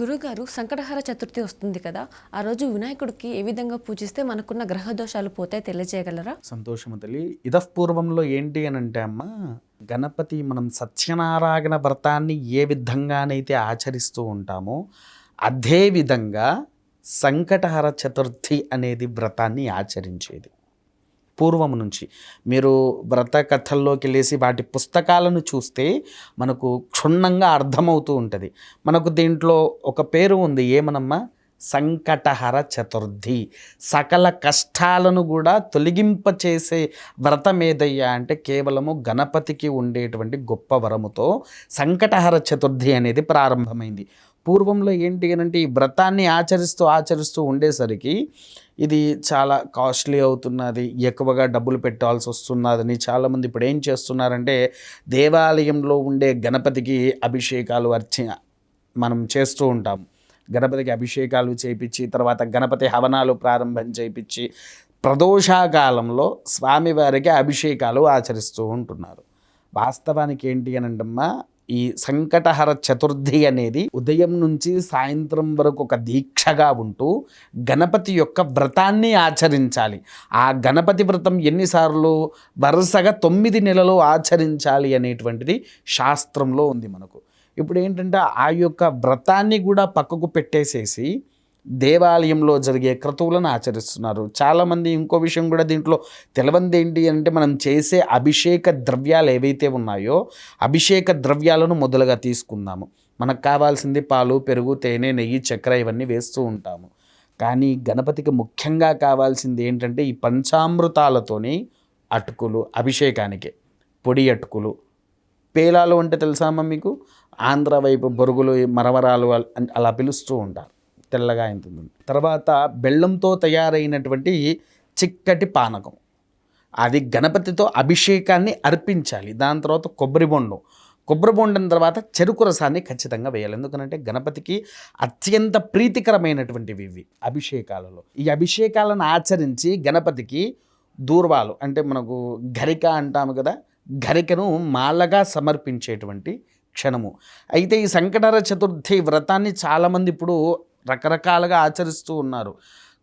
గురుగారు సంకటహర చతుర్థి వస్తుంది కదా ఆ రోజు వినాయకుడికి ఏ విధంగా పూజిస్తే మనకున్న గ్రహ దోషాలు పోతే తెలియజేయగలరా? సంతోషము తల్లి. ఇతపూర్వంలో ఏంటి అని అంటే అమ్మ గణపతి మనం సత్యనారాయణ వ్రతాన్ని ఏ విధంగానైతే ఆచరిస్తూ ఉంటామో అదే విధంగా సంకటహర చతుర్థి అనేది వ్రతాన్ని ఆచరించేది. పూర్వం నుంచి. మీరు వ్రత కథల్లోకి వెళ్ళేసి వాటి పుస్తకాలను చూస్తే మనకు క్షుణ్ణంగా అర్థమవుతూ ఉంటుంది. మనకు దీంట్లో ఒక పేరు ఉంది ఏమనమ్మా? సంకటహర చతుర్థి. సకల కష్టాలను కూడా తొలగింపచేసే వ్రతం ఏదయ్యా అంటే కేవలము గణపతికి ఉండేటువంటి గొప్ప వరముతో సంకటహర చతుర్థి అనేది ప్రారంభమైంది. పూర్వంలో ఏంటి అని అంటే ఈ వ్రతాన్ని ఆచరిస్తూ ఆచరిస్తూ ఉండేసరికి ఇది చాలా కాస్ట్లీ అవుతున్నది ఎక్కువగా డబ్బులు పెట్టాల్సి వస్తున్నదని చాలామంది ఇప్పుడు ఏం చేస్తున్నారంటే దేవాలయంలో ఉండే గణపతికి అభిషేకాలు అర్చి మనం చేస్తూ ఉంటాం. గణపతికి అభిషేకాలు చేయించి తర్వాత గణపతి హవనాలు ప్రారంభం చేయించి ప్రదోషాకాలంలో స్వామివారికి అభిషేకాలు ఆచరిస్తూ ఉంటున్నారు. వాస్తవానికి ఏంటి అని ఈ సంకటహర చతుర్థి అనేది ఉదయం నుంచి సాయంత్రం వరకు ఒక దీక్షగా ఉంటూ గణపతి యొక్క వ్రతాన్ని ఆచరించాలి. ఆ గణపతి వ్రతం ఎన్నిసార్లు వరుసగా తొమ్మిది నెలలు ఆచరించాలి అనేటువంటిది శాస్త్రంలో ఉంది మనకు. ఇప్పుడు ఏంటంటే ఆ యొక్క వ్రతాన్ని కూడా పక్కకు పెట్టేసేసి దేవాలయంలో జరిగే క్రతువులను ఆచరిస్తున్నారు. చాలామంది ఇంకో విషయం కూడా దీంట్లో తెలవంది ఏంటి అంటే మనం చేసే అభిషేక ద్రవ్యాలు ఏవైతే ఉన్నాయో అభిషేక ద్రవ్యాలను మొదలుగా తీసుకుందాము. మనకు కావాల్సింది పాలు పెరుగు తేనె నెయ్యి చక్కెర ఇవన్నీ వేస్తూ ఉంటాము. కానీ గణపతికి ముఖ్యంగా కావాల్సింది ఏంటంటే ఈ పంచామృతాలతోని అటుకులు అభిషేకానికి పొడి అటుకులు. పేలాలు అంటే తెలుసామా మీకు? ఆంధ్ర వైపు బొరుగులు మరమరాలు అలా పిలుస్తూ ఉంటారు. తెల్లగా ఉంటుంది తర్వాత బెల్లంతో తయారైనటువంటి చిక్కటి పానకం. అది గణపతితో అభిషేకాన్ని అర్పించాలి. దాని తర్వాత కొబ్బరి బొండం. కొబ్బరి బొండం తర్వాత చెరుకు రసాన్ని ఖచ్చితంగా వేయాలి. ఎందుకంటే గణపతికి అత్యంత ప్రీతికరమైనటువంటివి ఇవి అభిషేకాలలో. ఈ అభిషేకాలను ఆచరించి గణపతికి దూర్వాలు అంటే మనకు గరిక అంటాము కదా గరికను మాలగా సమర్పించేటువంటి క్షణము. అయితే ఈ సంకటర చతుర్థి వ్రతాన్ని చాలామంది ఇప్పుడు రకరకాలుగా ఆచరిస్తూ ఉన్నారు.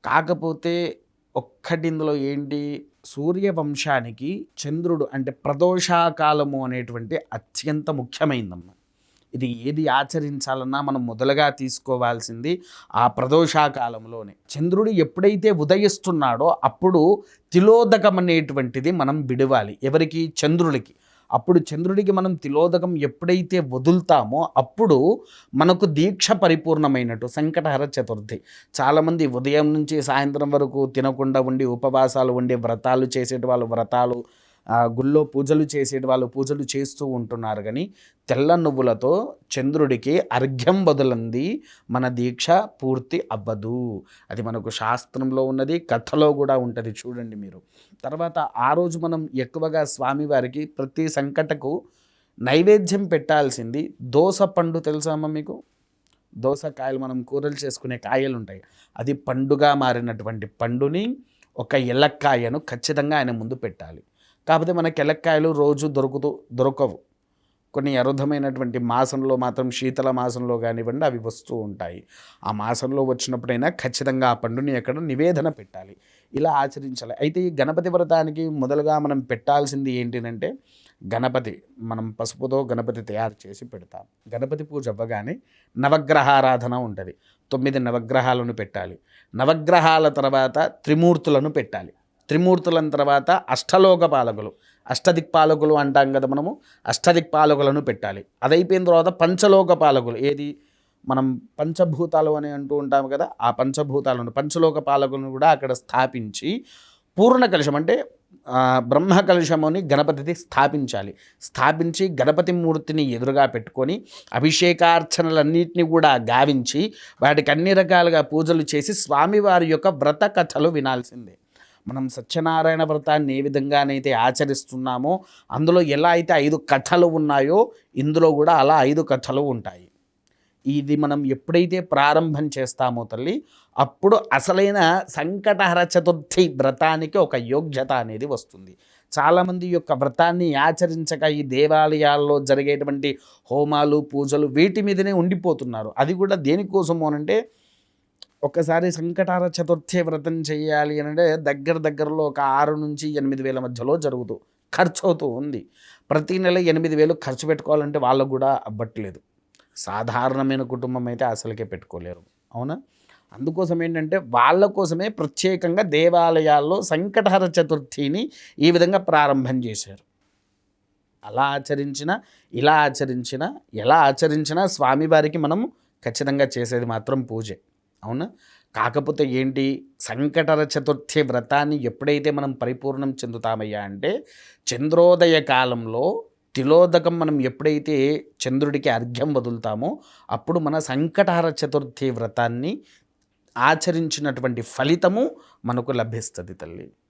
కాకపోతే ఒక్కటి ఇందులో ఏంటి? సూర్యవంశానికి చంద్రుడు అంటే ప్రదోషాకాలము అనేటువంటి అత్యంత ముఖ్యమైనదమ్మ ఇది ఏది ఆచరించాలన్నా మనం మొదలుగా తీసుకోవాల్సింది ఆ ప్రదోషాకాలంలోనే. చంద్రుడు ఎప్పుడైతే ఉదయిస్తున్నాడో అప్పుడు తిలోదకం అనేటువంటిది మనం విడవాలి. ఎవరికి? చంద్రుడికి. అప్పుడు చంద్రుడికి మనం తిలోదకం ఎప్పుడైతే వదులుతామో అప్పుడు మనకు దీక్ష పరిపూర్ణమైనట్టు సంకటహర చతుర్థి. చాలామంది ఉదయం నుంచి సాయంత్రం వరకు తినకుండా ఉండి ఉపవాసాలు ఉండి వ్రతాలు చేసేటి వాళ్ళు వ్రతాలు గుళ్ళో పూజలు చేసేటి వాళ్ళు పూజలు చేస్తూ ఉంటున్నారు కానీ తెల్ల నువ్వులతో చంద్రుడికి అర్ఘ్యం వదులంది మన దీక్ష పూర్తి అవ్వదు. అది మనకు శాస్త్రంలో ఉన్నది కథలో కూడా ఉంటుంది చూడండి మీరు. తర్వాత ఆ రోజు మనం ఎక్కువగా స్వామివారికి ప్రతి సంకటకు నైవేద్యం పెట్టాల్సింది దోస పండు తెలుసామా మీకు? దోసకాయలు మనం కూరలు చేసుకునే కాయలు ఉంటాయి అది పండుగా మారినటువంటి పండుని ఒక ఎలక్కాయను ఖచ్చితంగా ఆయన ముందు పెట్టాలి. కాకపోతే మనకి ఎలక్కాయలు రోజు దొరుకుతూ దొరకవు. కొన్ని అరుధమైనటువంటి మాసంలో మాత్రం శీతల మాసంలో కానివ్వండి అవి వస్తూ ఉంటాయి. ఆ మాసంలో వచ్చినప్పుడైనా ఖచ్చితంగా ఆ పండుని ఎక్కడ నివేదన పెట్టాలి. ఇలా ఆచరించాలి. అయితే ఈ గణపతి వ్రతానికి మొదలుగా మనం పెట్టాల్సింది ఏంటిదంటే గణపతి మనం పసుపుతో గణపతి తయారు చేసి పెడతాం. గణపతి పూజ అవ్వగానే నవగ్రహారాధన ఉంటుంది. తొమ్మిది నవగ్రహాలను పెట్టాలి. నవగ్రహాల తర్వాత త్రిమూర్తులను పెట్టాలి. త్రిమూర్తుల తర్వాత అష్టలోక పాలకులు. అష్టదిక్పాలకులు అంటాం కదా మనము అష్టదిక్పాలకులను పెట్టాలి. అదైపోయిన తర్వాత పంచలోక పాలకులు. ఏది? మనం పంచభూతాలు అని అంటూ ఉంటాము కదా ఆ పంచభూతాలను పంచలోక పాలకులను కూడా అక్కడ స్థాపించి పూర్ణ కలుషం అంటే బ్రహ్మ కలుషముని గణపతిది స్థాపించాలి. స్థాపించి గణపతి మూర్తిని ఎదురుగా పెట్టుకొని అభిషేకార్చనలన్నింటినీ కూడా గావించి వాటికి అన్ని రకాలుగా పూజలు చేసి స్వామివారి యొక్క వ్రత కథలు వినాల్సిందే. మనం సత్యనారాయణ వ్రతాన్ని ఏ విధంగానైతే ఆచరిస్తున్నామో అందులో ఎలా అయితే ఐదు కథలు ఉన్నాయో ఇందులో కూడా అలా ఐదు కథలు ఉంటాయి. ఇది మనం ఎప్పుడైతే ప్రారంభం చేస్తామో తల్లి అప్పుడు అసలైన సంకటహర చతుర్థి వ్రతానికి ఒక యోగ్యత అనేది వస్తుంది. చాలామంది యొక్క వ్రతాన్ని ఆచరించక ఈ దేవాలయాల్లో జరిగేటువంటి హోమాలు పూజలు వీటి మీదనే ఉండిపోతున్నారు. అది కూడా దేనికోసము అనంటే ఒక్కసారి సంకటార చతుర్థి వ్రతం చేయాలి అని అంటే దగ్గర దగ్గరలో ఒక ఆరు నుంచి ఎనిమిది వేల మధ్యలో జరుగుతూ ఖర్చు అవుతూ ఉంది. ప్రతి నెల ఎనిమిది వేలు ఖర్చు పెట్టుకోవాలంటే వాళ్ళకు కూడా అవ్వట్లేదు సాధారణమైన కుటుంబం అయితే అసలుకే పెట్టుకోలేరు. అవునా? అందుకోసం ఏంటంటే వాళ్ళ కోసమే ప్రత్యేకంగా దేవాలయాల్లో సంకటహర చతుర్థిని ఈ విధంగా ప్రారంభం చేశారు. అలా ఆచరించిన ఇలా ఆచరించిన ఎలా ఆచరించినా స్వామివారికి మనం ఖచ్చితంగా చేసేది మాత్రం పూజే. అవునా? కాకపోతే ఏంటి? సంకటర చతుర్థి వ్రతాన్ని ఎప్పుడైతే మనం పరిపూర్ణం చెందుతామయ్యా అంటే చంద్రోదయ కాలంలో తిలోదకం మనం ఎప్పుడైతే చంద్రుడికి అర్ఘ్యం వదులుతామో అప్పుడు మన సంకటహర చతుర్థి వ్రతాన్ని ఆచరించినటువంటి ఫలితము మనకు లభిస్తుంది తల్లి.